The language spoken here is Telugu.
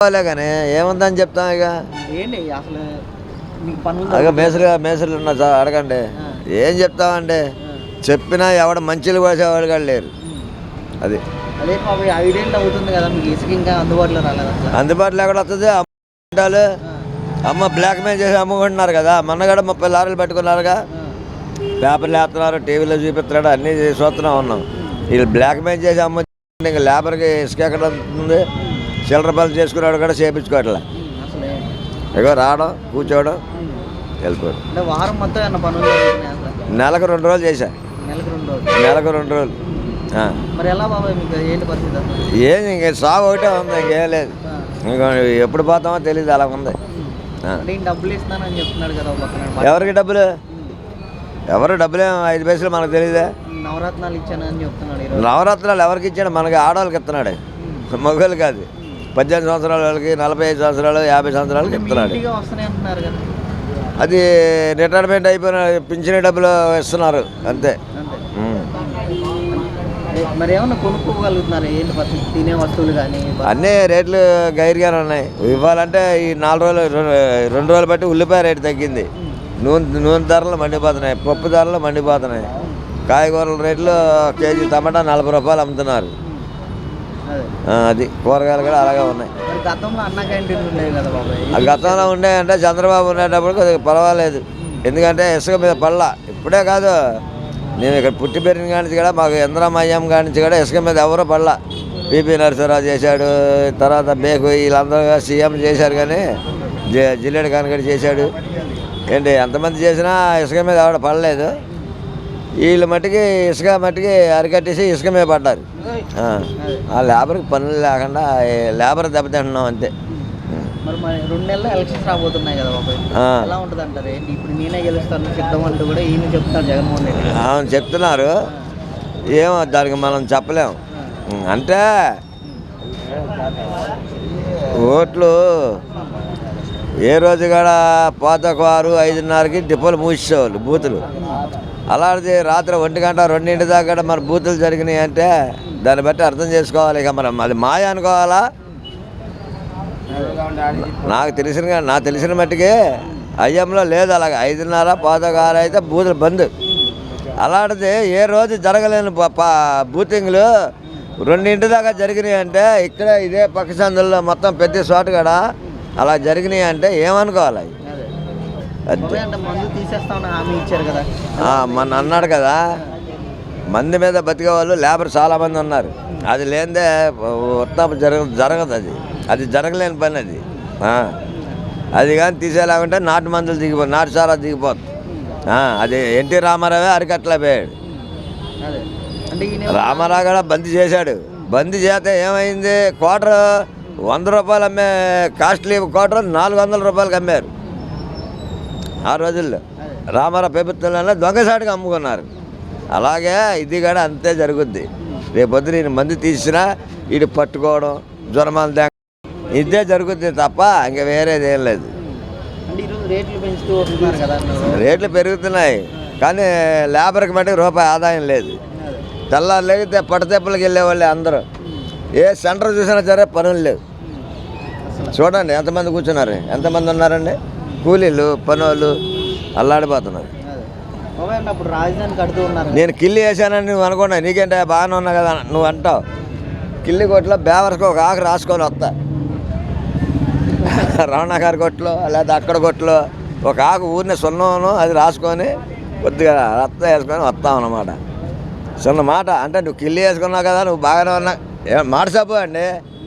కానీ ఏముందని చెప్తాం ఇక. ఏంటి అసలు మీకు పనులు అదే మేసరు మేసలు ఉన్నా అడగండి. ఏం చెప్తామండి? చెప్పినా ఎవడ మంచిలు కోసేవాళ్ళు కూడా లేరు. అది. అదే పాప ఐడెంట్ అవుతుంది కదా మీకు ఇసుక ఇంకా అందుబాటులో రాలేదు అందుబాటులో ఎక్కడ వస్తుంది? అమ్ముకుంటారు అమ్మ బ్లాక్ మెయిల్ చేసి అమ్ముకుంటున్నారు కదా మొన్న కూడా ముప్పై లారీలు పెట్టుకున్నారుగా. పేపర్లు వేస్తున్నారు టీవీలో చూపిస్తున్నాడు అన్నీ చూస్తున్నాం ఉన్నాం. వీళ్ళు బ్లాక్ మెయిల్ చేసి అమ్ము ఇంకా లేబర్కి ఇసుక ఎక్కడ ఉంది చిల్లర పనులు చేసుకున్నాడు కూడా చేయించుకోవట్లే. ఇగో రావడం కూర్చోవడం వెళ్ళిపోవడం అంటే వారం మొత్తం పనులు నెలకు రెండు రోజులు చేశా. నెలకు రెండు రోజులు. ఏం ఇంక సాగు ఒకటే ఉంది ఇంకేం లేదు. ఇంకా ఎప్పుడు పోతామో తెలియదు అలా ఉంది. చెప్తున్నాడు ఎవరికి డబ్బులు? ఎవరు డబ్బులు ఐదు పైసలు మనకు తెలియదే నవరత్నాలు ఇచ్చానని చెప్తున్నాడు ఈరోజు. నవరత్నాలు ఎవరికి ఇచ్చాడు? మనకి ఆడవాళ్ళకి ఇస్తున్నాడు. మగవాళ్ళు కాదు. పద్దెనిమిది సంవత్సరాల వాళ్ళకి నలభై ఐదు సంవత్సరాలు యాభై అంటున్నారు కదా? అది రిటైర్మెంట్ అయిపోయిన పింఛన్ డబ్బులు ఇస్తున్నారు అంతే. మరి ఏమన్నా కొనుక్కోగలుగుతున్నారు? తినే వస్తువులు కానీ అన్నీ రేట్లు గైరుగానే ఉన్నాయి. ఇవ్వాలంటే ఈ నాలుగు రోజులు రెండు- రెండు రోజులు బట్టి ఉల్లిపాయ రేటు తగ్గింది. నూనె నూనె ధరలు మండిపోతున్నాయి పప్పు ధరలు మండిపోతున్నాయి. కాయగూరల రేట్లు కేజీ టమాటా నలభై రూపాయలు అమ్ముతున్నారు. అదే. కూరగాయలు కూడా అలాగే ఉన్నాయి. గతంలో ఆ గతంలో ఉండేయంటే చంద్రబాబు ఉండేటప్పుడు కొద్దిగా పర్వాలేదు. ఎందుకంటే ఇసుక మీద పళ్ళ ఇప్పుడే కాదు. నేను ఇక్కడ పుట్టి పెరిగిన కాడి నుంచి కూడా మాకు ఇంద్రమయ్యం కాడి నుంచి కూడా ఇసుక మీద ఎవరో పళ్ళ పిపి నరసింహరావు చేశాడు తర్వాత బేకు వీళ్ళందరూ సీఎం చేశారు కానీ జిల్లేడు కానిగడి చేశాడు. ఏంటి ఎంతమంది చేసినా ఇసుక మీద ఎవడ పడలేదు. వీళ్ళు మట్టికి ఇసుక మట్టికి అరికట్టేసి ఇసుక మీద పడ్డారు. ఆ. లేబర్కి పనులు లేకుండా లేబర్ దెబ్బతింటున్నాం అంతే. రెండు నెలలు ఎలక్షన్స్ రాబోతున్నాయి కదా బాబాయ్ ఆ. ఎలా ఉంటుంది అంటారు? ఏంటి? ఇప్పుడు నేనే గెలుస్తాను సిద్ధం అంటూ కూడా ఈయన చెప్తారు జగన్మోహన్ రెడ్డి. అవును చెప్తున్నారు. ఏమో దానికి మనం చెప్పలేం. అంటే ఓట్లు ఏ రోజు కూడా పాతకు ఆరు ఐదున్నరకి డిపోలు మూసేవాళ్ళు బూతులు. అలాంటిది రాత్రి ఒంటి గంట రెండింటి దాకా కూడా మన బూతులు జరిగినాయి అంటే దాన్ని బట్టి అర్థం చేసుకోవాలి. ఇక మనం అది మాయ అనుకోవాలా? నాకు తెలిసిన నాకు తెలిసిన మట్టుకి అయ్యంలో లేదు అలాగ. ఐదున్నర పాతకారు అయితే బూతులు బంద్. అలాంటిది ఏ రోజు జరగలేని బూతింగ్లు రెండింటి దాకా జరిగినాయి అంటే ఇక్కడ ఇదే పక్క సందుల్లో మొత్తం పెద్ద చోట కూడా? అలా జరిగినాయి అంటే ఏమనుకోవాలి? మొన్న అన్నాడు కదా మంది మీద బతికే వాళ్ళు లేబర్ చాలామంది ఉన్నారు. అది లేనిదే ఉత్తమ జరగ జరగదు అది. అది జరగలేని పని అది. అది కానీ తీసేలాగుంటే నాటు మందులు దిగిపో నాటు సారా దిగిపోతుంది. అది ఎన్టీ రామారావే అరికట్ల పోయాడు రామారావు కూడా బంద్ చేశాడు. బంద్ చేస్తే ఏమైంది? క్వార్టర్ వంద రూపాయలు అమ్మే కాస్ట్లీ క్వార్టర్ నాలుగు వందల రూపాయలకి అమ్మారు. ఆ రోజుల్లో. రామారావు ప్రభుత్వంలోనే దొంగసాటుగా అమ్ముకున్నారు. అలాగే ఇది కూడా అంతే జరుగుద్ది. రేపొద్దు నేను మంది తీసినా ఇది పట్టుకోవడం జ్వరమాలు దే ఇదే జరుగుద్ది తప్ప ఇంకా వేరేది ఏం లేదు. రేట్లు పెరుగుతున్నాయి. కానీ లేబర్కి మటుకు రూపాయి ఆదాయం లేదు. తెల్లారు లేగితే పట్టదెబ్బలకి వెళ్ళేవాళ్ళే అందరూ. ఏ సెంటర్ చూసినా సరే పనులు లేవు. చూడండి ఎంతమంది కూర్చున్నారు? ఎంతమంది ఉన్నారండి? కూలీలు పనులు అల్లాడిపోతున్నారు. రాజధాని కడుతూ ఉన్నారు. నేను కిల్లి వేసానని నువ్వు అనుకున్నా నీకేంటే బాగానే ఉన్నా కదా నువ్వు అంటావు. కిల్లి కొట్లో బేవర్స్కి ఒక ఆకు రాసుకొని వస్తా. రమణాగారి కొట్లో లేదా అక్కడ కొట్లో ఒక ఆకు ఊరిని సున్నను అది రాసుకొని కొద్దిగా రక్త వేసుకొని వస్తాం అన్నమాట. చిన్న మాట. అంటే నువ్వు కిల్లి వేసుకున్నావు కదా నువ్వు బాగానే ఉన్నా. మాట చెప్పు అండి.